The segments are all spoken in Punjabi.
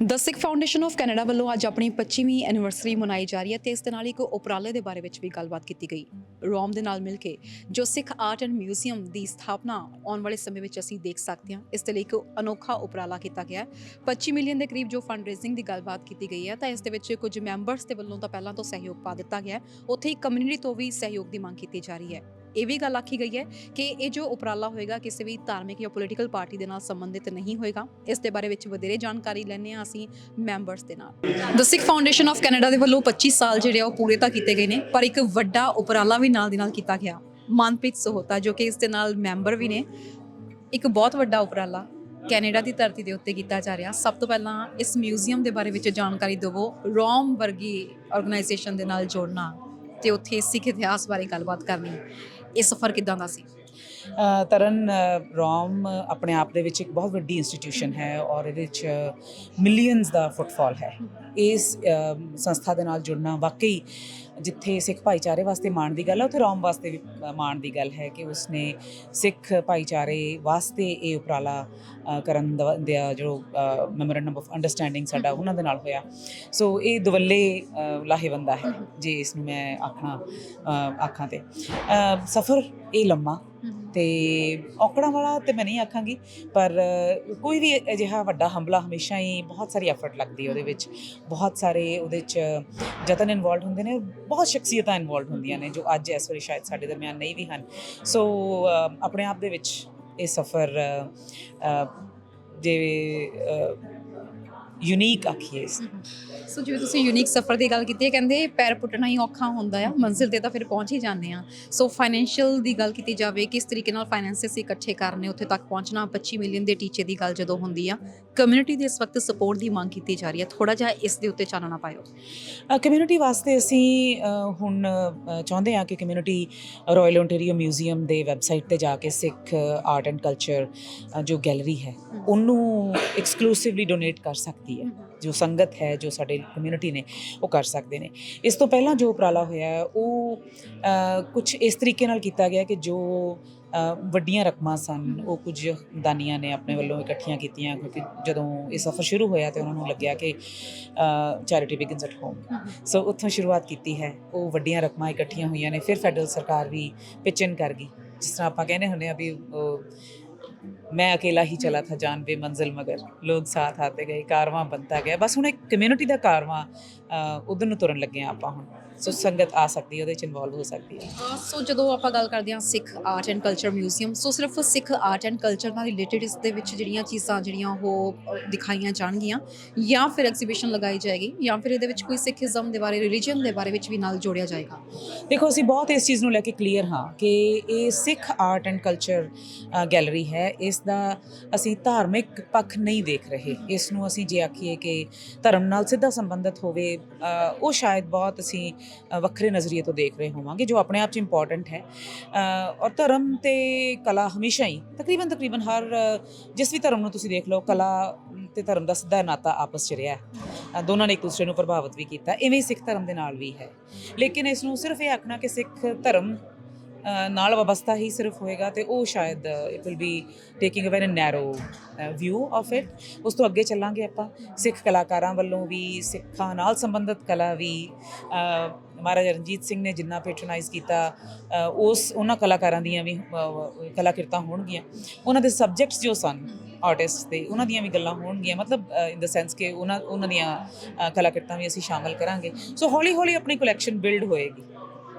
The Sikh foundation of Canada ਵੱਲੋਂ ਅੱਜ ਆਪਣੀ 25ਵੀਂ ਐਨੀਵਰਸਰੀ ਮਨਾਈ ਜਾ ਰਹੀ ਹੈ ਤੇ ਇਸ ਦੇ ਨਾਲ ਇੱਕ ਉਪਰਾਲੇ ਦੇ ਬਾਰੇ ਵਿੱਚ ਵੀ ਗੱਲਬਾਤ ਕੀਤੀ ਗਈ। ਰੋਮ ਦੇ ਨਾਲ ਮਿਲ ਕੇ ਜੋ ਸਿੱਖ ਆਰਟ ਐਂਡ ਮਿਊਜ਼ੀਅਮ ਦੀ ਸਥਾਪਨਾ ਆਉਣ ਵਾਲੇ ਸਮੇਂ ਵਿੱਚ ਅਸੀਂ ਦੇਖ ਸਕਦੇ ਹਾਂ, ਇਸ ਦੇ ਲਈ ਇੱਕ ਅਨੋਖਾ ਉਪਰਾਲਾ ਕੀਤਾ ਗਿਆ ਹੈ। 25 ਮਿਲੀਅਨ ਦੇ ਕਰੀਬ ਜੋ ਫੰਡ ਰੇਜ਼ਿੰਗ ਦੀ ਗੱਲਬਾਤ ਕੀਤੀ ਗਈ ਹੈ, ਤਾਂ ਇਸ ਦੇ ਵਿੱਚ ਕੁਝ ਮੈਂਬਰਸ ਦੇ ਵੱਲੋਂ ਤਾਂ ਪਹਿਲਾਂ ਤੋਂ ਸਹਿਯੋਗ ਪਾ ਦਿੱਤਾ ਗਿਆ ਹੈ। ਉੱਥੇ ਹੀ ਕਮਿਊਨਿਟੀ ਤੋਂ ਵੀ ਸਹਿਯੋਗ ਦੀ ਮੰਗ ਕੀਤੀ ਜਾ ਰਹੀ ਹੈ। ਇਹ ਵੀ ਗੱਲ ਆਖੀ ਗਈ ਹੈ ਕਿ ਇਹ ਜੋ ਉਪਰਾਲਾ ਹੋਏਗਾ ਕਿਸੇ ਵੀ ਧਾਰਮਿਕ ਜਾਂ ਪੋਲੀਟੀਕਲ ਪਾਰਟੀ ਦੇ ਨਾਲ ਸੰਬੰਧਿਤ ਨਹੀਂ ਹੋਏਗਾ। ਇਸ ਦੇ ਬਾਰੇ ਵਿੱਚ ਵਧੇਰੇ ਜਾਣਕਾਰੀ ਲੈਣੇ ਆ ਅਸੀਂ ਮੈਂਬਰਸ ਦੇ ਨਾਲ। The Sikh foundation of Canada ਦੇ ਵੱਲੋਂ 25 ਸਾਲ ਜਿਹੜੇ ਆ ਉਹ ਪੂਰੇ ਤਾਂ ਕੀਤੇ ਗਏ ਨੇ, ਪਰ ਇੱਕ ਵੱਡਾ ਉਪਰਾਲਾ ਵੀ ਨਾਲ ਦੀ ਨਾਲ ਕੀਤਾ ਗਿਆ। ਮਨਪ੍ਰੀਤ ਸਹੋਤਾ ਜੋ ਕਿ ਇਸ ਦੇ ਨਾਲ ਮੈਂਬਰ ਵੀ ਨੇ, ਇੱਕ ਬਹੁਤ ਵੱਡਾ ਉਪਰਾਲਾ ਕੈਨੇਡਾ ਦੀ ਧਰਤੀ ਦੇ ਉੱਤੇ ਕੀਤਾ ਜਾ ਰਿਹਾ। ਸਭ ਤੋਂ ਪਹਿਲਾਂ ਇਸ ਮਿਊਜ਼ੀਅਮ ਦੇ ਬਾਰੇ ਵਿੱਚ ਜਾਣਕਾਰੀ ਦਿਵੋ। ਰੋਮ ਵਰਗੀ ਆਰਗੇਨਾਈਜੇਸ਼ਨ ਦੇ ਨਾਲ ਜੋੜਨਾ ਤੇ ਉੱਥੇ ਸਿੱਖ ਇਤਿਹਾਸ ਬਾਰੇ ਗੱਲਬਾਤ ਕਰਨੀ। ਇਹ ਸਫ਼ਰ ਕਿਦਾਂ ਦਾ ਸੀ? ਤਰਨ ਰੋਮ ਆਪਣੇ ਆਪ ਦੇ ਵਿੱਚ ਇੱਕ ਬਹੁਤ ਵੱਡੀ ਇੰਸਟੀਟਿਊਸ਼ਨ ਹੈ ਔਰ ਇਹਦੇ ਵਿੱਚ ਮਿਲੀਅਨਸ ਦਾ ਫੁੱਟਫਾਲ ਹੈ। ਇਸ ਸੰਸਥਾ ਦੇ ਨਾਲ ਜੁੜਨਾ ਵਾਕਈ ਜਿੱਥੇ ਸਿੱਖ ਭਾਈਚਾਰੇ ਵਾਸਤੇ ਮਾਣ ਦੀ ਗੱਲ ਹੈ ਉੱਥੇ ਰੋਮ ਵਾਸਤੇ ਵੀ ਮਾਣ ਦੀ ਗੱਲ ਹੈ ਕਿ ਉਸਨੇ ਸਿੱਖ ਭਾਈਚਾਰੇ ਵਾਸਤੇ ਇਹ ਉਪਰਾਲਾ ਕਰਨ ਦਾ ਜੋ ਮੈਮੋਰੈਂਡਮ ਆਫ ਅੰਡਰਸਟੈਂਡਿੰਗ ਸਾਡਾ ਉਹਨਾਂ ਦੇ ਨਾਲ ਹੋਇਆ। ਸੋ ਇਹ ਦਵੱਲੇ ਲਾਹੇਵੰਦਾ ਹੈ ਜੇ ਇਸ ਨੂੰ ਮੈਂ ਆਖਣਾ ਅ, ਆਖਾਂ ਤੇ। ਸਫ਼ਰ ਇਹ ਲੰਮਾ ਤੇ ਔਕੜਾਂ ਵਾਲਾ ਤੇ ਮੈਂ ਨਹੀਂ ਆਖਾਂਗੀ, ਪਰ ਕੋਈ ਵੀ ਅਜਿਹਾ ਵੱਡਾ ਹਮਲਾ ਹਮੇਸ਼ਾ ਹੀ ਬਹੁਤ ਸਾਰੀ ਐਫਰਟ ਲੱਗਦੀ ਹੈ ਉਹਦੇ ਵਿੱਚ। ਬਹੁਤ ਸਾਰੇ ਉਹਦੇ ਚ ਯਤਨ ਇਨਵੋਲਡ ਹੁੰਦੇ ਨੇ, ਬਹੁਤ ਸ਼ਖਸੀਅਤਾਂ ਇਨਵੋਲਡ ਹੁੰਦੀਆਂ ਨੇ ਜੋ ਅੱਜ ਇਸ ਵੇਲੇ ਸ਼ਾਇਦ ਸਾਡੇ ਦਰਮਿਆਨ ਨਹੀਂ ਵੀ ਹਨ। ਸੋ ਆਪਣੇ ਆਪ ਦੇ ਵਿੱਚ ਇਹ ਸਫ਼ਰ ਜੇ ਯੂਨੀਕ ਆਖੀਏ ਇਸ ਸੋ ਜਿਵੇਂ ਤੁਸੀਂ ਯੂਨੀਕ ਸਫ਼ਰ ਦੀ ਗੱਲ ਕੀਤੀ ਹੈ ਕਹਿੰਦੇ ਪੈਰ ਪੁੱਟਣਾ ਹੀ ਔਖਾ ਹੁੰਦਾ ਆ ਮੰਜ਼ਿਲ ਤੇ ਤਾਂ ਫਿਰ ਪਹੁੰਚ ਹੀ ਜਾਂਦੇ ਆ। ਸੋ ਫਾਈਨੈਂਸ਼ੀਅਲ ਦੀ ਗੱਲ ਕੀਤੀ ਜਾਵੇ ਕਿਸ ਤਰੀਕੇ ਨਾਲ ਫਾਈਨੈਂਸਿਸ ਇਕੱਠੇ ਕਰਨੇ ਉੱਥੇ ਤੱਕ ਪਹੁੰਚਣਾ 25 ਮਿਲੀਅਨ ਦੇ ਟੀਚੇ ਦੀ ਗੱਲ ਜਦੋਂ ਹੁੰਦੀ ਆ ਕਮਿਊਨਿਟੀ ਦੇ ਇਸ ਵਕਤ ਸਪੋਰਟ ਦੀ ਮੰਗ ਕੀਤੀ ਜਾ ਰਹੀ ਹੈ ਥੋੜਾ ਜਿਹਾ ਇਸ ਦੇ ਉੱਤੇ ਚਾਨਣਾ ਪਾਇਓ। ਕਮਿਊਨਿਟੀ ਵਾਸਤੇ ਅਸੀਂ ਹੁਣ ਚਾਹੁੰਦੇ ਹਾਂ ਕਿ ਕਮਿਊਨਿਟੀ ਰਾਇਲ ਓਨਟਾਰੀਓ ਮਿਊਜ਼ੀਅਮ ਦੇ ਵੈਬਸਾਈਟ ਤੇ ਜਾ ਕੇ ਸਿੱਖ ਆਰਟ ਐਂਡ ਕਲਚਰ ਜੋ ਗੈਲਰੀ ਹੈ ਉਹਨੂੰ ਐਕਸਕਲੂਸਿਵਲੀ ਡੋਨੇਟ ਕਰ ਸਕਦੀ ਹੈ। ਜੋ ਸੰਗਤ ਹੈ ਜੋ ਸਾਡੇ ਕਮਿਊਨਿਟੀ ਨੇ ਉਹ ਕਰ ਸਕਦੇ ਨੇ। ਇਸ ਤੋਂ ਪਹਿਲਾਂ ਜੋ ਉਪਰਾਲਾ ਹੋਇਆ ਉਹ ਕੁਝ ਇਸ ਤਰੀਕੇ ਨਾਲ ਕੀਤਾ ਗਿਆ ਕਿ ਜੋ ਵੱਡੀਆਂ ਰਕਮਾਂ ਸਨ ਉਹ ਕੁਝ ਦਾਨੀਆਂ ਨੇ ਆਪਣੇ ਵੱਲੋਂ ਇਕੱਠੀਆਂ ਕੀਤੀਆਂ ਕਿਉਂਕਿ ਜਦੋਂ ਇਹ ਸਫ਼ਰ ਸ਼ੁਰੂ ਹੋਇਆ ਤੇ ਉਹਨਾਂ ਨੂੰ ਲੱਗਿਆ ਕਿ charity begins at home so ਉੱਥੋਂ ਸ਼ੁਰੂਆਤ ਕੀਤੀ ਹੈ। ਉਹ ਵੱਡੀਆਂ ਰਕਮਾਂ ਇਕੱਠੀਆਂ ਹੋਈਆਂ ਨੇ ਫਿਰ ਫੈਡਰਲ ਸਰਕਾਰ ਵੀ ਪਿਚਨ ਕਰ ਗਈ। ਜਿਸ ਤਰ੍ਹਾਂ ਆਪਾਂ ਕਹਿੰਦੇ ਹੁੰਦੇ ਆ ਵੀ ਉਹ, ਮੈਂ ਅਕੇਲਾ ਹੀ ਚਲਾ ਥਾ ਜਾਨ ਬੇ ਮੰਜ਼ਿਲ ਮਗਰ। ਲੋਕ ਸਾਥ ਆਤੇ ਗਏ ਕਾਰਵਾਂ ਬਣਤਾ ਗਿਆ ਬਸ ਹੁਣ ਇੱਕ ਕਮਿਊਨਿਟੀ ਦਾ ਕਾਰਵਾਂ ਉਧਰ ਨੂੰ ਤੁਰਨ ਲੱਗੇ ਹਾਂ ਆਪਾਂ ਹੁਣ। ਸੋ ਸੰਗਤ ਆ ਸਕਦੀ ਹੈ ਉਹਦੇ ਚ ਇਨਵੋਲਵ ਹੋ ਸਕਦੀ ਹੈ। ਸੋ ਜਦੋਂ ਆਪਾਂ ਗੱਲ ਕਰਦੇ ਹਾਂ Sikh art and culture museum so ਸਿਰਫ ਸਿੱਖ ਆਰਟ ਐਂਡ ਕਲਚਰ ਨਾਲ ਰਿਲੇਟਡ ਇਸ ਦੇ ਵਿੱਚ ਜਿਹੜੀਆਂ ਚੀਜ਼ਾਂ ਜਿਹੜੀਆਂ ਉਹ ਦਿਖਾਈਆਂ ਜਾਣਗੀਆਂ ਜਾਂ ਫਿਰ ਐਗਜ਼ੀਬਿਸ਼ਨ ਲਗਾਈ ਜਾਏਗੀ ਜਾਂ ਫਿਰ ਇਹਦੇ ਵਿੱਚ ਕੋਈ ਸਿੱਖੀਜ਼ਮ ਦੇ ਬਾਰੇ ਰਿਲੀਜੀਅਨ ਦੇ ਬਾਰੇ ਵਿੱਚ ਵੀ ਨਾਲ ਜੋੜਿਆ ਜਾਏਗਾ। ਦੇਖੋ ਅਸੀਂ ਬਹੁਤ ਇਸ ਚੀਜ਼ ਨੂੰ ਲੈ ਕੇ ਕਲੀਅਰ ਹਾਂ ਕਿ ਇਹ Sikh art and culture gallery ਹੈ। ਇਸ ਦਾ ਅਸੀਂ ਧਾਰਮਿਕ ਪੱਖ ਨਹੀਂ ਦੇਖ ਰਹੇ। ਇਸ ਨੂੰ ਅਸੀਂ ਜੇ ਆਖੀਏ ਕਿ ਧਰਮ ਨਾਲ ਸਿੱਧਾ ਸੰਬੰਧਿਤ ਹੋਵੇ ਉਹ ਸ਼ਾਇਦ ਬਹੁਤ ਅਸੀਂ ਵੱਖਰੇ ਨਜ਼ਰੀਏ ਤੋਂ ਦੇਖ ਰਹੇ ਹੋਵਾਂਗੇ, ਜੋ ਆਪਣੇ ਆਪ 'ਚ ਇੰਪੋਰਟੈਂਟ ਹੈ। ਔਰ ਧਰਮ ਤੇ ਕਲਾ ਹਮੇਸ਼ਾ ਹੀ, ਤਕਰੀਬਨ ਤਕਰੀਬਨ ਹਰ, ਜਿਸ ਵੀ ਧਰਮ ਨੂੰ ਤੁਸੀਂ ਦੇਖ ਲਓ, ਕਲਾ ਤੇ ਧਰਮ ਦਾ ਸਿੱਧਾ ਨਾਤਾ ਆਪਸ 'ਚ ਰਿਹਾ ਹੈ। ਦੋਨਾਂ ਨੇ ਇੱਕ ਦੂਸਰੇ ਨੂੰ ਪ੍ਰਭਾਵਿਤ ਵੀ ਕੀਤਾ, ਇਵੇਂ ਹੀ ਸਿੱਖ ਧਰਮ ਦੇ ਨਾਲ ਵੀ ਹੈ। ਲੇਕਿਨ ਇਸ ਨੂੰ ਸਿਰਫ ਇਹ ਆਖਣਾ ਕਿ ਸਿੱਖ ਧਰਮ ਨਾਲ ਵਬਸਤਾ ਹੀ ਸਿਰਫ ਹੋਏਗਾ ਤੇ ਉਹ ਸ਼ਾਇਦ it will be taking a very narrow view of it ਉਸ ਤੋਂ ਅੱਗੇ ਚੱਲਾਂਗੇ ਆਪਾਂ। ਸਿੱਖ ਕਲਾਕਾਰਾਂ ਵੱਲੋਂ ਵੀ ਸਿੱਖਾਂ ਨਾਲ ਸੰਬੰਧਿਤ ਕਲਾ ਵੀ ਮਹਾਰਾਜਾ ਰਣਜੀਤ ਸਿੰਘ ਨੇ ਜਿੰਨਾ ਪੈਟਰਨਾਈਜ਼ ਕੀਤਾ ਉਸ ਉਹਨਾਂ ਕਲਾਕਾਰਾਂ ਦੀਆਂ ਵੀ ਅ, ਕਲਾਕ੍ਰਿਤਾਂ ਹੋਣਗੀਆਂ। ਉਹਨਾਂ ਦੇ ਸਬਜੈਕਟਸ ਜੋ ਸਨ ਆਰਟਿਸਟ ਦੇ ਉਹਨਾਂ ਦੀਆਂ ਵੀ ਗੱਲਾਂ ਹੋਣਗੀਆਂ। ਮਤਲਬ ਇਨ ਦਾ ਸੈਂਸ ਕਿ ਉਹਨਾਂ ਉਹਨਾਂ ਦੀਆਂ ਅ, ਕਲਾਕ੍ਰਿਤਾਂ ਵੀ ਅਸੀਂ ਸ਼ਾਮਲ ਕਰਾਂਗੇ। ਸੋ ਹੌਲੀ ਹੌਲੀ ਆਪਣੀ ਕਲੈਕਸ਼ਨ ਬਿਲਡ ਹੋਏਗੀ।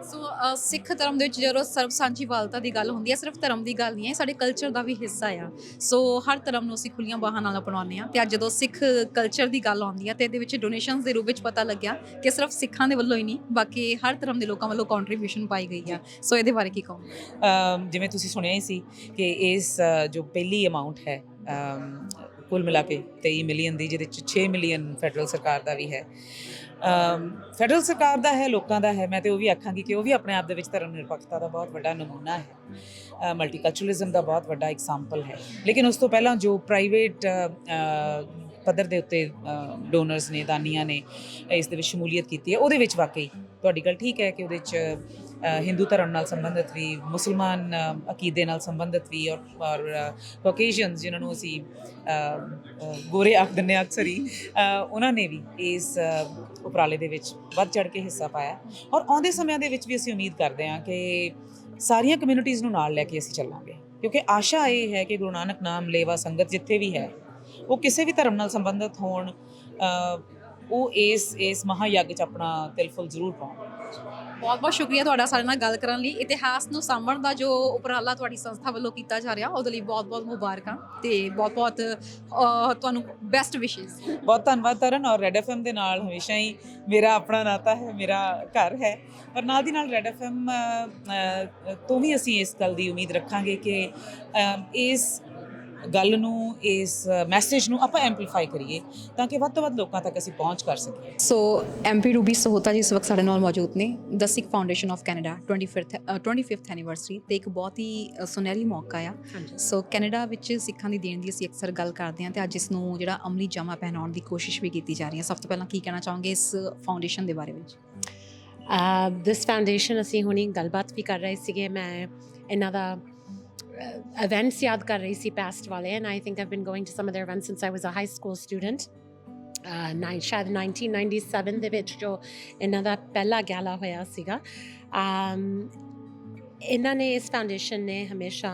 ਸੋ ਅਹ, ਸਿੱਖ ਧਰਮ ਦੇ ਵਿੱਚ ਜਦੋਂ ਸਰਬ ਸਾਂਝੀਵਾਲਤਾ ਦੀ ਗੱਲ ਹੁੰਦੀ ਹੈ ਸਿਰਫ ਧਰਮ ਦੀ ਗੱਲ ਨਹੀਂ ਹੈ ਸਾਡੇ ਕਲਚਰ ਦਾ ਵੀ ਹਿੱਸਾ ਆ। ਸੋ ਹਰ ਧਰਮ ਨੂੰ ਅਸੀਂ ਖੁੱਲੀਆਂ ਬਾਹਾਂ ਨਾਲ ਅਪਣਾਉਂਦੇ ਆ ਤੇ ਅੱਜ ਜਦੋਂ ਸਿੱਖ ਕਲਚਰ ਦੀ ਗੱਲ ਆਉਂਦੀ ਹੈ ਤੇ ਇਹਦੇ ਵਿੱਚ ਡੋਨੇਸ਼ਨਸ ਦੇ ਰੂਪ ਵਿੱਚ ਪਤਾ ਲੱਗਿਆ ਕਿ ਸਿਰਫ ਸਿੱਖਾਂ ਦੇ ਵੱਲੋਂ ਹੀ ਨਹੀਂ ਬਾਕੀ ਹਰ ਧਰਮ ਦੇ ਲੋਕਾਂ ਵੱਲੋਂ ਕੰਟਰੀਬਿਊਸ਼ਨ ਪਾਈ ਗਈ ਆ। ਸੋ ਇਹਦੇ ਬਾਰੇ ਕੀ ਕਹੋ ਅਮ ਜਿਵੇਂ ਤੁਸੀਂ ਸੁਣਿਆ ਹੀ ਸੀ ਕਿ ਇਸ ਅ, ਜੋ ਪਹਿਲੀ ਅਮਾਉਂਟ ਹੈ ਅਮ, ਕੁੱਲ ਮਿਲਾ ਕੇ 23 ਮਿਲੀਅਨ ਦੀ ਜਿਹਦੇ ਚ 6 ਮਿਲੀਅਨ ਫੈਡਰਲ ਸਰਕਾਰ ਦਾ ਵੀ ਹੈ। ਫੈਡਰਲ ਸਰਕਾਰ ਦਾ ਹੈ, ਲੋਕਾਂ ਦਾ ਹੈ। ਮੈਂ ਤੇ ਉਹ ਵੀ ਆਖਾਂਗੀ ਕਿ ਉਹ ਵੀ ਆਪਣੇ ਆਪ ਦੇ ਵਿੱਚ ਧਰਮ ਨਿਰਪੱਖਤਾ ਦਾ ਬਹੁਤ ਵੱਡਾ ਨਮੂਨਾ ਹੈ। ਮਲਟੀਕਲਚਰਲਿਜ਼ਮ ਦਾ ਬਹੁਤ ਵੱਡਾ ਐਗਜ਼ਾਮਪਲ ਹੈ। ਲੇਕਿਨ ਉਸ ਤੋਂ ਪਹਿਲਾਂ ਜੋ ਪ੍ਰਾਈਵੇਟ ਪੱਧਰ ਦੇ ਉੱਤੇ ਡੋਨਰਸ ਨੇ, ਦਾਨੀਆਂ ਨੇ, ਇਸ ਦੇ ਵਿੱਚ ਸ਼ਮੂਲੀਅਤ ਕੀਤੀ ਹੈ, ਉਹਦੇ ਵਿੱਚ ਵਾਕਈ ਤੁਹਾਡੀ ਗੱਲ ਠੀਕ ਹੈ ਕਿ ਉਹਦੇ ਵਿੱਚ ਹਿੰਦੂ ਧਰਮ ਨਾਲ ਸੰਬੰਧਿਤ ਵੀ, ਮੁਸਲਮਾਨ ਅਕੀਦੇ ਨਾਲ ਸੰਬੰਧਿਤ ਵੀ ਔਰ ਔਰ ਕੋਕੇਸ਼ੀਅਨਸ ਜਿਨ੍ਹਾਂ ਨੂੰ ਅਸੀਂ ਗੋਰੇ ਆਖ ਦਿੰਦੇ ਹਾਂ ਅਕਸਰ ਹੀ ਉਹਨਾਂ ਨੇ ਵੀ ਇਸ ਉਪਰਾਲੇ ਦੇ ਵਿੱਚ ਵੱਧ ਚੜ ਕੇ ਹਿੱਸਾ ਪਾਇਆ। ਔਰ ਆਉਂਦੇ ਸਮਿਆਂ ਦੇ ਵਿੱਚ ਵੀ ਅਸੀਂ ਉਮੀਦ ਕਰਦੇ ਹਾਂ ਕਿ ਸਾਰੀਆਂ ਕਮਿਊਨਿਟੀਜ਼ ਨੂੰ ਨਾਲ ਲੈ ਕੇ ਅਸੀਂ ਚੱਲਾਂਗੇ। ਕਿਉਂਕਿ ਆਸ਼ਾ ਇਹ ਹੈ ਕਿ ਗੁਰੂ ਨਾਨਕ ਨਾਮ ਲੇਵਾ ਸੰਗਤ ਜਿੱਥੇ ਵੀ ਹੈ, ਉਹ ਕਿਸੇ ਵੀ ਧਰਮ ਨਾਲ ਸੰਬੰਧਿਤ ਹੋਣ ਉਹ ਇਸ ਇਸ ਮਹਾਯੱਗ 'ਚ ਆਪਣਾ ਤਿਲਫੁਲ ਜ਼ਰੂਰ ਪਾਉਣ ਬਹੁਤ ਬਹੁਤ ਸ਼ੁਕਰੀਆ ਤੁਹਾਡਾ ਸਾਡੇ ਨਾਲ ਗੱਲ ਕਰਨ ਲਈ। ਇਤਿਹਾਸ ਨੂੰ ਸਾਂਭਣ ਦਾ ਜੋ ਉਪਰਾਲਾ ਤੁਹਾਡੀ ਸੰਸਥਾ ਵੱਲੋਂ ਕੀਤਾ ਜਾ ਰਿਹਾ ਉਹਦੇ ਲਈ ਬਹੁਤ ਬਹੁਤ ਮੁਬਾਰਕਾਂ ਤੇ ਬਹੁਤ ਬਹੁਤ ਤੁਹਾਨੂੰ ਬੈਸਟ ਵਿਸ਼ੇਸ ਬਹੁਤ ਧੰਨਵਾਦ ਤਰਨ ਔਰ ਰੈਡ ਐਫਐਮ ਦੇ ਨਾਲ ਹਮੇਸ਼ਾ ਹੀ ਮੇਰਾ ਆਪਣਾ ਨਾਤਾ ਹੈ ਮੇਰਾ ਘਰ ਹੈ। ਪਰ ਨਾਲ ਦੀ ਨਾਲ ਰੈਡ ਐਫਐਮ ਤੋਂ ਵੀ ਅਸੀਂ ਇਸ ਗੱਲ ਦੀ ਉਮੀਦ ਰੱਖਾਂਗੇ ਕਿ ਇਸ ਗੱਲ ਨੂੰ ਇਸ ਮੈਸੇਜ ਨੂੰ ਆਪਾਂ ਐਂਪਲੀਫਾਈ ਕਰੀਏ ਤਾਂ ਕਿ ਵੱਧ ਤੋਂ ਵੱਧ ਲੋਕਾਂ ਤੱਕ ਅਸੀਂ ਪਹੁੰਚ ਕਰ ਸਕੀਏ। ਸੋ ਐਮਪੀ ਰੂਬੀ ਸਹੋਤਾ ਜੀ ਇਸ ਵਕਤ ਸਾਡੇ ਨਾਲ ਮੌਜੂਦ ਨੇ the Sikh foundation of Canada 25th uh, 25th anniversary ਤੇ ਇੱਕ ਬਹੁਤ ਹੀ ਸੁਨਹਿਰੀ ਮੌਕਾ ਆ। ਸੋ ਕੈਨੇਡਾ ਵਿੱਚ ਸਿੱਖਾਂ ਦੀ ਦੇਣ ਦੀ ਅਸੀਂ ਅਕਸਰ ਗੱਲ ਕਰਦੇ ਹਾਂ ਤੇ ਅੱਜ ਇਸ ਨੂੰ ਜਿਹੜਾ ਅਮਲੀ ਜਮਾ ਪਹਿਨਾਉਣ ਦੀ ਕੋਸ਼ਿਸ਼ ਵੀ ਕੀਤੀ ਜਾ ਰਹੀ ਹੈ। ਸਭ ਤੋਂ ਪਹਿਲਾਂ ਕੀ ਕਹਿਣਾ ਚਾਹੋਗੇ ਇਸ ਫਾਊਂਡੇਸ਼ਨ ਦੇ ਬਾਰੇ ਵਿੱਚ? ਦਿਸ ਫਾਊਂਡੇਸ਼ਨ ਅਸੀਂ ਹੁਣੀ ਗੱਲਬਾਤ ਵੀ ਕਰ ਰਹੇ ਸੀਗੇ। ਮੈਂ ਇਹਨਾਂ ਦਾ ਇਵੈਂਟਸ ਯਾਦ ਕਰ ਰਹੀ ਸੀ ਪਾਸਟ ਵਾਲੇ and I think I've been going to some of their events since I was a high school student nine ਸ਼ਾਇਦ 1997 ਦੇ ਵਿੱਚ ਜੋ ਇਹਨਾਂ ਦਾ ਪਹਿਲਾ ਗਾਲਾ ਹੋਇਆ ਸੀਗਾ um, ਇਹਨਾਂ ਨੇ ਇਸ ਫਾਊਂਡੇਸ਼ਨ ਨੇ ਹਮੇਸ਼ਾ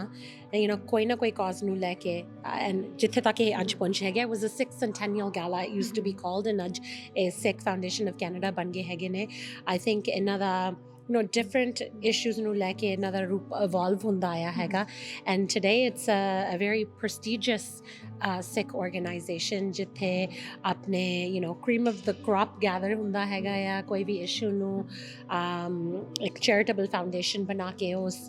ਯੂ نو ਕੋਈ ਨਾ ਕੋਈ ਕਾਜ਼ ਨੂੰ ਲੈ ਕੇ ਐਂਡ ਜਿੱਥੇ ਤੱਕ ਇਹ ਅੱਜ ਪਹੁੰਚ ਹੈਗਾ ਵਾਸ ਅ 6th centennial gala it used to be called and ਅੱਜ ਇਹ ਸਿੱਖ ਫਾਊਂਡੇਸ਼ਨ ਆਫ ਕੈਨੇਡਾ ਬਣ ਗਏ ਹੈਗੇ ਨੇ ਆਈ ਥਿੰਕ ਇਹਨਾਂ ਦਾ you know different issues ਨੂੰ ਲੈ ਕੇ ਇਹਨਾਂ ਦਾ ਰੂਪ evolve ਹੁੰਦਾ ਆਇਆ ਹੈਗਾ and today it's a, a very prestigious uh, Sikh organization ਜਿੱਥੇ ਆਪਣੇ you know cream of the crop gather ਹੁੰਦਾ ਹੈਗਾ ਆ ਕੋਈ ਵੀ issue ਨੂੰ um, ਇੱਕ charitable foundation ਬਣਾ ਕੇ ਉਸ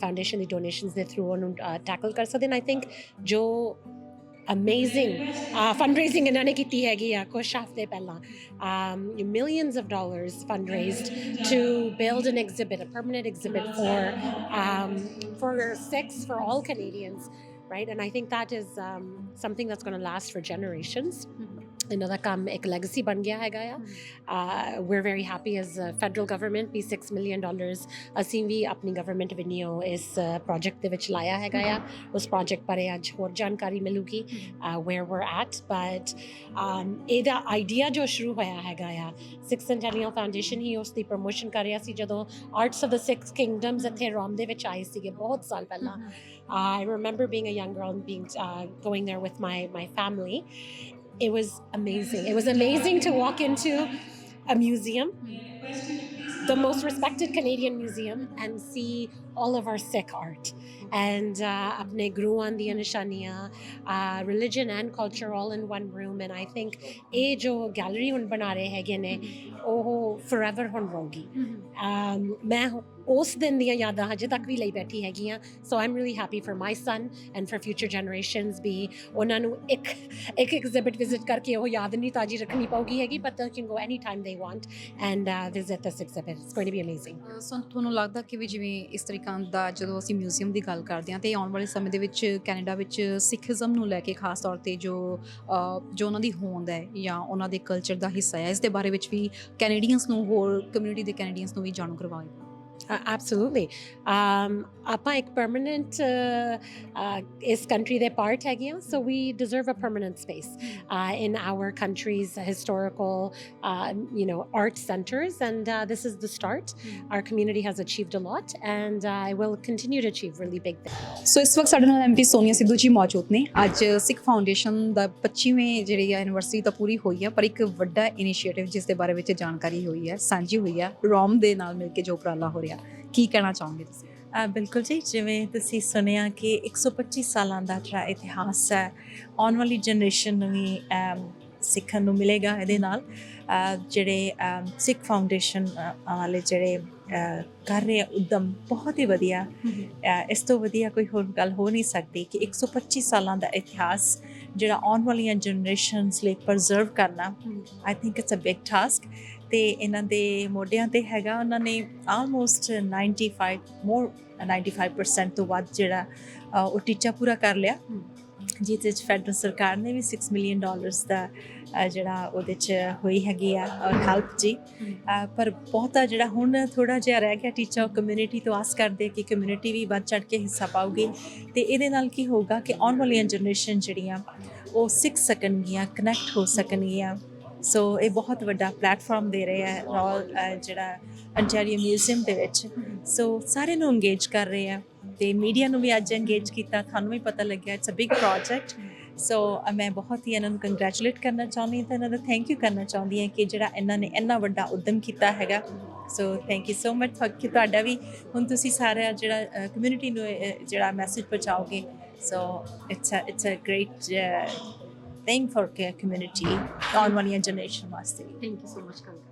ਫਾਊਂਡੇਸ਼ਨ ਦੀ ਡੋਨੇਸ਼ਨਸ ਦੇ ਥਰੂ ਉਹਨੂੰ ਟੈਕਲ ਕਰ ਸਕਦੇ ਨੇ ਆਈ ਥਿੰਕ ਜੋ amazing uh, fundraising ਇਹਨਾਂ ਨੇ ਕੀਤੀ ਹੈਗੀ ਆ ਕੁਝ ਹਫ਼ਤੇ ਪਹਿਲਾਂ um, millions of dollars fundraised to build an exhibit, a permanent exhibit for um, for Sikhs, for all Canadians, right? And I think that is um, something that's going to last for generations. ਇਹਨਾਂ ਦਾ ਕੰਮ ਇੱਕ ਲੈਗੇਸੀ ਬਣ ਗਿਆ ਹੈਗਾ ਆ uh, we're very happy as a federal government. We 6 million dollars ਅਸੀਂ ਵੀ ਆਪਣੀ ਗਵਰਨਮੈਂਟ ਵੱਲੋਂ ਇਸ ਪ੍ਰੋਜੈਕਟ ਦੇ ਵਿੱਚ ਲਾਇਆ ਹੈਗਾ ਆ ਉਸ ਪ੍ਰੋਜੈਕਟ ਬਾਰੇ ਅੱਜ ਹੋਰ ਜਾਣਕਾਰੀ ਮਿਲੂਗੀ where we're at. But um, ਇਹਦਾ ਆਈਡੀਆ ਜੋ ਸ਼ੁਰੂ ਹੋਇਆ ਹੈਗਾ ਆ ਸਿਕਸ ਸੈਂਟੈਨੀਅਲ ਫਾਊਂਡੇਸ਼ਨ ਹੀ ਉਸ ਦੀ ਪ੍ਰੋਮੋਸ਼ਨ ਕਰ ਰਿਹਾ ਸੀ ਜਦੋਂ arts of the six kingdoms ਇੱਥੇ ਰੋਮ ਦੇ ਵਿੱਚ ਆਏ ਸੀਗੇ ਬਹੁਤ ਸਾਲ ਪਹਿਲਾਂ being a young girl and being uh, going there with my my family. it was amazing. It was amazing to walk into a museum, the most respected Canadian museum, and see all of our Sikh art. And uh, Gruan, the Anishaniya, uh, religion and culture all in one room. And I think mm-hmm. eh, ajo gallery उन mm-hmm. oh, forever होन रोगी ਉਸ ਦਿਨ ਦੀਆਂ ਯਾਦਾਂ ਹਜੇ ਤੱਕ ਵੀ ਲਈ ਬੈਠੀ ਹੈਗੀਆਂ। So I'm really happy for my son and for future generations ਵੀ ਉਹਨਾਂ ਨੂੰ ਇੱਕ ਇੱਕ ਐਗਜ਼ਿਬਿਟ ਵਿਜ਼ਿਟ ਕਰਕੇ ਉਹ ਯਾਦ ਨਹੀਂ ਤਾਜੀ ਰੱਖਣੀ ਪਊਗੀ ਹੈਗੀ but they can go any time they want and visit this exhibit it's going to be amazing so ਤੁਹਾਨੂੰ ਲੱਗਦਾ ਕਿ ਵੀ ਜਿਵੇਂ ਇਸ ਤਰੀਕਾ ਦਾ ਜਦੋਂ ਅਸੀਂ ਮਿਊਜ਼ੀਅਮ ਦੀ ਗੱਲ ਕਰਦੇ ਹਾਂ ਤੇ ਆਉਣ ਵਾਲੇ ਸਮੇਂ ਦੇ ਵਿੱਚ ਕੈਨੇਡਾ ਵਿੱਚ ਸਿੱਖੀਜ਼ਮ ਨੂੰ ਲੈ ਕੇ ਖਾਸ ਤੌਰ ਤੇ ਜੋ ਜੋ ਉਹਨਾਂ ਦੀ ਹੋਂਦ ਹੈ ਜਾਂ ਉਹਨਾਂ ਦੇ ਕਲਚਰ ਦਾ ਹਿੱਸਾ ਹੈ, ਇਸ ਦੇ ਬਾਰੇ ਵਿੱਚ ਵੀ ਕੈਨੇਡੀਅਨਸ ਨੂੰ ਹੋਰ ਕਮਿਊਨਿਟੀ ਦੇ ਕੈਨੇਡੀਅਨਸ ਨੂੰ ਵੀ ਜਾਣੂ ਕਰਵਾਏਗਾ Uh, absolutely. Um, ਆਪਾਂ ਇੱਕ permanent uh, uh, ਇਸ country ਦੇ part ਹੈਗੇ ਹਾਂ so we deserve a permanent space uh, in our country's historical uh, you know art centers and uh, this is the start our community has achieved a lot and uh, I will continue to achieve really big things ਸੋ ਇਸ ਵਕਤ ਸਾਡੇ ਨਾਲ ਐਮਪੀ ਸੋਨੀਆ ਸਿੱਧੂ ਜੀ ਮੌਜੂਦ ਨੇ ਅੱਜ ਸਿੱਖ ਫਾਊਂਡੇਸ਼ਨ ਦਾ 25ਵੇਂ ਜਿਹੜੀ ਹੈ ਐਨੀਵਰਸਰੀ ਤਾਂ ਪੂਰੀ ਹੋਈ ਹੈ ਪਰ ਇੱਕ ਵੱਡਾ ਇਨੀਸ਼ੀਏਟਿਵ ਜਿਸ ਦੇ ਬਾਰੇ ਵਿੱਚ ਜਾਣਕਾਰੀ ਹੋਈ ਹੈ ਸਾਂਝੀ ਹੋਈ ਹੈ ਰੋਮ ਦੇ ਨਾਲ ਮਿਲ ਕੇ ਜੋ ਉਪਰਾਲਾ ਹੋ ਰਿਹਾ। ਕੀ ਕਹਿਣਾ ਚਾਹੋਗੇ ਤੁਸੀਂ? ਬਿਲਕੁਲ ਜੀ ਜਿਵੇਂ ਤੁਸੀਂ ਸੁਣਿਆ ਕਿ 125 ਸਾਲਾਂ ਦਾ ਜਿਹੜਾ ਇਤਿਹਾਸ ਹੈ ਆਉਣ ਵਾਲੀ ਜਨਰੇਸ਼ਨ ਨੂੰ ਵੀ ਸਿੱਖਣ ਨੂੰ ਮਿਲੇਗਾ ਇਹਦੇ ਨਾਲ। ਜਿਹੜੇ ਸਿੱਖ ਫਾਊਂਡੇਸ਼ਨ ਵਾਲੇ ਜਿਹੜੇ ਕਰ ਰਹੇ ਆ ਉਦਮ ਬਹੁਤ ਹੀ ਵਧੀਆ। ਇਸ ਤੋਂ ਵਧੀਆ ਕੋਈ ਹੋਰ ਗੱਲ ਹੋ ਨਹੀਂ ਸਕਦੀ ਕਿ 125 ਸਾਲਾਂ ਦਾ ਇਤਿਹਾਸ ਜਿਹੜਾ ਆਉਣ ਵਾਲੀਆਂ ਜਨਰੇਸ਼ਨਸ ਲਈ ਪ੍ਰਜ਼ਰਵ ਕਰਨਾ I think it's a big task ਤੇ ਇਹਨਾਂ ਦੇ ਮੋਢਿਆਂ ਤੇ ਹੈਗਾ ਉਹਨਾਂ ਨੇ ਆਲਮੋਸਟ 95 ਮੋਰ 95% ਤੋਂ ਵੱਧ ਜਿਹੜਾ ਉਹ ਟੀਚਾ ਪੂਰਾ ਕਰ ਲਿਆ। ਜਿਹਦੇ ਵਿੱਚ ਫੈਡਰਲ ਸਰਕਾਰ ਨੇ ਵੀ 6 ਮਿਲੀਅਨ ਡਾਲਰਸ ਦਾ ਜਿਹੜਾ ਉਹਦੇ ਚ ਹੋਈ ਹੈਗੀ ਆ ਹੈਲਪ ਜੀ। ਪਰ ਬਹੁਤਾ ਜਿਹੜਾ ਹੁਣ ਥੋੜਾ ਜਿਹਾ ਰਹਿ ਗਿਆ ਟੀਚਰ ਕਮਿਊਨਿਟੀ ਤੋਂ ਆਸ ਕਰਦੇ ਕਿ ਕਮਿਊਨਿਟੀ ਵੀ ਵੱਧ ਚੜ ਕੇ ਹਿੱਸਾ ਪਾਊਗੀ। ਤੇ ਇਹਦੇ ਨਾਲ ਕੀ ਹੋਊਗਾ ਕਿ ਆਉਣ ਵਾਲੀਆਂ ਜਨਰੇਸ਼ਨ ਜਿਹੜੀਆਂ ਉਹ ਸਿੱਖ ਸਕਣਗੀਆਂ ਕਨੈਕਟ ਹੋ ਸਕਣਗੀਆਂ। ਸੋ ਇਹ ਬਹੁਤ ਵੱਡਾ ਪਲੇਟਫਾਰਮ ਦੇ ਰਿਹਾ ਹੈ ਰੋਲ ਜਿਹੜਾ ਅੰਟਾਰੀਓ ਮਿਊਜ਼ੀਅਮ ਦੇ ਵਿੱਚ। ਸੋ ਸਾਰੇ ਨੂੰ ਇੰਗੇਜ ਕਰ ਰਹੇ ਆ ਤੇ ਮੀਡੀਆ ਨੂੰ ਵੀ ਅੱਜ ਇੰਗੇਜ ਕੀਤਾ, ਤੁਹਾਨੂੰ ਵੀ ਪਤਾ ਲੱਗਿਆ it's a big project so ਮੈਂ ਬਹੁਤ ਹੀ ਇਹਨਾਂ ਨੂੰ ਕੰਗ੍ਰੈਚੁਲੇਟ ਕਰਨਾ ਚਾਹੁੰਦੀ ਹਾਂ ਤੇ ਇਹਨਾਂ ਦਾ ਥੈਂਕ ਯੂ ਕਰਨਾ ਚਾਹੁੰਦੀ ਹਾਂ ਕਿ ਜਿਹੜਾ ਇਹਨਾਂ ਨੇ ਇੰਨਾ ਵੱਡਾ ਉਦਮ ਕੀਤਾ ਹੈਗਾ। So thank you so much for ਕਿ ਤੁਹਾਡਾ ਵੀ। ਹੁਣ ਤੁਸੀਂ ਸਾਰਾ ਜਿਹੜਾ ਕਮਿਊਨਿਟੀ ਨੂੰ ਜਿਹੜਾ message ਪਹੁੰਚਾਓਗੇ। So it's it's a great thing for community on one year donation last. Thank you so much, Kanka.